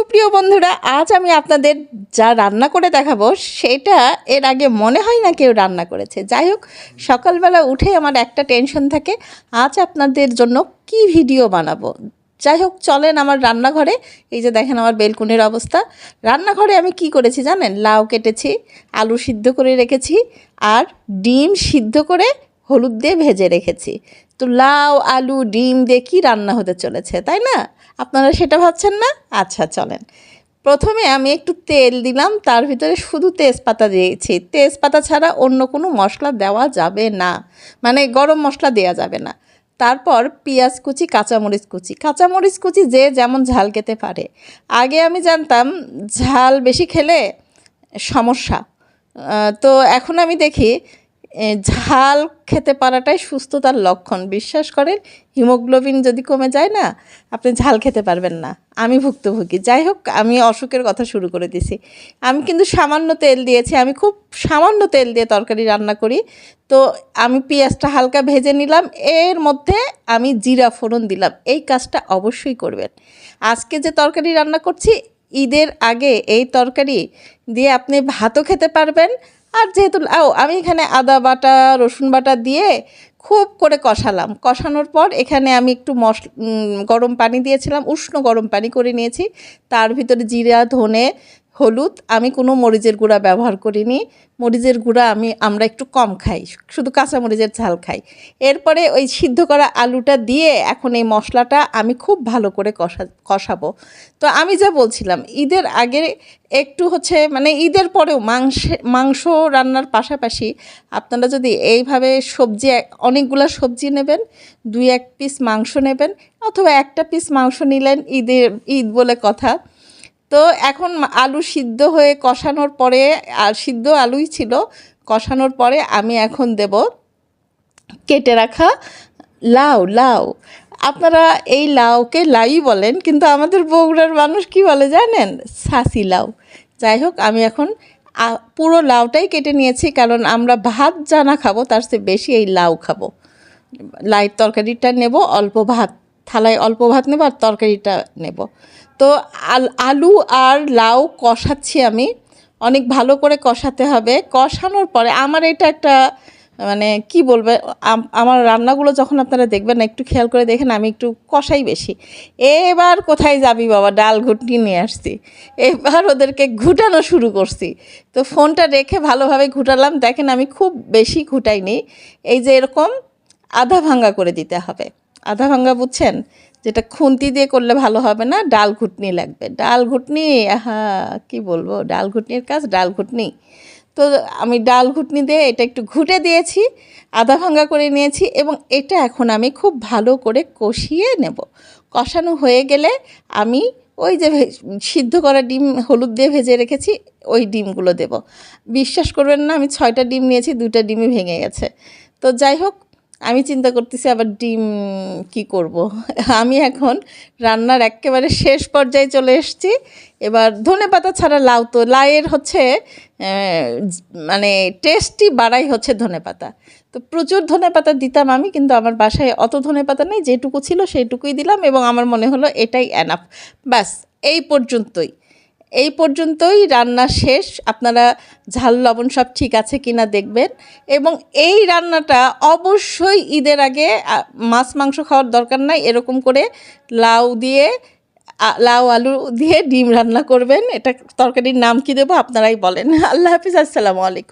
সুপ্রিয় বন্ধুরা, আজ আমি আপনাদের যা রান্না করে দেখাবো, সেটা এর আগে মনে হয় না কেউ রান্না করেছে। যাই হোক, সকালবেলা উঠে আমার একটা টেনশন থাকে, আজ আপনাদের জন্য কি ভিডিও বানাবো? যাই হোক, চলেন আমার রান্নাঘরে। এই যে দেখেন আমার বেলকুনির অবস্থা। রান্নাঘরে আমি কি করেছি জানেন? লাউ কেটেছি, আলু সিদ্ধ করে রেখেছি, আর ডিম সিদ্ধ করে হলুদ দিয়ে ভেজে রেখেছি। তো লাউ, আলু, ডিম দিয়ে কী রান্না হতে চলেছে, তাই না? আপনারা সেটা ভাবছেন না? আচ্ছা চলেন। প্রথমে আমি একটু তেল দিলাম, তার ভিতরে শুধু তেজপাতা দিয়েছি। তেজপাতা ছাড়া অন্য কোনো মশলা দেওয়া যাবে না। মানে গরম মশলা দেওয়া যাবে না। তারপর পেঁয়াজ কুচি, কাঁচামরিচ কুচি। কাঁচামরিচ কুচি যে যেমন ঝাল খেতে পারে। আগে আমি জানতাম ঝাল বেশি খেলে সমস্যা। তো এখন আমি দেখি ঝাল খেতে পারাটাই সুস্থতার লক্ষণ। বিশ্বাস করেন, হিমোগ্লোবিন যদি কমে যায় না, আপনি ঝাল খেতে পারবেন না। আমি ভুক্তভোগী। যাই হোক, আমি অসুখের কথা শুরু করে দিছি। আমি কিন্তু সামান্য তেল দিয়েছি। আমি খুব সামান্য তেল দিয়ে তরকারি রান্না করি। তো আমি পেঁয়াজটা হালকা ভেজে নিলাম। এর মধ্যে আমি জিরা ফোড়ন দিলাম। এই কাজটা অবশ্যই করবেন। আজকে যে তরকারি রান্না করছি, ঈদের আগে এই তরকারি দিয়ে আপনি ভাতও খেতে পারবেন। আর যেহেতু, ও, আমি এখানে আদা বাটা, রসুন বাটা দিয়ে খুব করে কষালাম। কষানোর পর এখানে আমি একটু মশ গরম পানি দিয়েছিলাম, উষ্ণ গরম পানি করে নিয়েছি। তার ভিতরে জিরা, ধনে হলুদ, আমি কোনো মরিচের গুঁড়া ব্যবহার করিনি। মরিচের গুঁড়া আমি, আমরা একটু কম খাই, শুধু কাঁচা মরিচের ঝাল খাই। এরপরে ওই সিদ্ধ করা আলুটা দিয়ে এখন এই মশলাটা আমি খুব ভালো করে কষা, কষাবো। তো আমি যা বলছিলাম, ঈদের আগে একটু হচ্ছে মানে ঈদের পরেও মাংস মাংস রান্নার পাশাপাশি আপনারা যদি এইভাবে সবজি, অনেকগুলো সবজি নেবেন, দুই এক পিস মাংস নেবেন, অথবা একটা পিস মাংস নিলেন, ঈদের, ঈদ বলে কথা তো এখন আলু সিদ্ধ হয়ে কষানোর পরে, আর সিদ্ধ আলুই ছিল, কষানোর পরে আমি এখন দেব কেটে রাখা লাউ লাউ। আপনারা এই লাউকে লাই বলেন, কিন্তু আমাদের বগুড়ার মানুষ কি বলে জানেন? সাসি লাউ। যাই হোক, আমি এখন পুরো লাউটাই কেটে নিয়েছি, কারণ আমরা ভাত জানা খাব, তার চেয়ে বেশি এই লাউ খাব। লাইট তরকারিটা নেব, অল্প ভাত। থালায় অল্প ভাত নেব আর তরকারিটা নেব। তো আলু আর লাউ কষাচ্ছি আমি। অনেক ভালো করে কষাতে হবে। কষানোর পরে আমার এটা একটা মানে কি বলবে আমার রান্নাগুলো যখন আপনারা দেখবেন না, একটু খেয়াল করে দেখেন আমি একটু কষাই বেশি। এবার কোথায় যাবি বাবা? ডাল ঘুটনি নিয়ে আসছি। এবার ওদেরকে ঘুটানো শুরু করছি। তো ফোনটা রেখে ভালোভাবে ঘুটালাম। দেখেন আমি খুব বেশি ঘুটাইনি। এই যে এরকম আধা ভাঙ্গা করে দিতে হবে। আধা ভাঙ্গা বুঝছেন? যেটা খুন্তি দিয়ে করলে ভালো হবে না, ডাল ঘুটনি লাগবে। ডাল ঘুটনি? আহা, কি বলব? ডাল ঘুটনির কাজ, ডাল ঘুটনি। তো আমি ডাল ঘুটনি দিয়ে এটা একটু ঘুটে দিয়েছি, আধা ভাঙ্গা করে নিয়েছি এবং এটা এখন আমি খুব ভালো করে কষিয়ে নেব। কষানো হয়ে গেলে আমি ওই যে সিদ্ধ করা ডিম হলুদ দিয়ে ভেজে রেখেছি, ওই ডিমগুলো দেব। বিশ্বাস করবেন না, আমি ছয়টা ডিম নিয়েছি দুটা ডিমই ভেঙে গেছে। তো যাই হোক আমি চিন্তা করতেছি আবার ডিম কি করব। আমি এখন রান্নার একেবারে শেষ পর্যায়ে চলে এসেছি। এবার ধনে পাতা ছাড়া লাউ তো, লাউয়ের হচ্ছে মানে টেস্টি বাড়াই হচ্ছে ধনে পাতা। তো প্রচুর ধনে পাতা দিতাম আমি, কিন্তু আমার বাসায় অত ধনে পাতা নেই, যেটুকু ছিল সেইটুকুই দিলাম এবং আমার মনে হলো এটাই অ্যানাফ ব্যাস, এই পর্যন্তই। এই পর্যন্তই রান্না শেষ। আপনারা ঝাল, লবণ সব ঠিক আছে কিনা দেখবেন। এবং এই রান্নাটা অবশ্যই ঈদের আগে মাছ, মাংস খাওয়ার দরকার নাই। এরকম করে লাউ দিয়ে লাউ, আলু দিয়ে ডিম রান্না করবেন। এটা তরকারির নাম কি দেবো আপনারাই বলেন। আল্লাহ হাফিজ। আসসালামু আলাইকুম।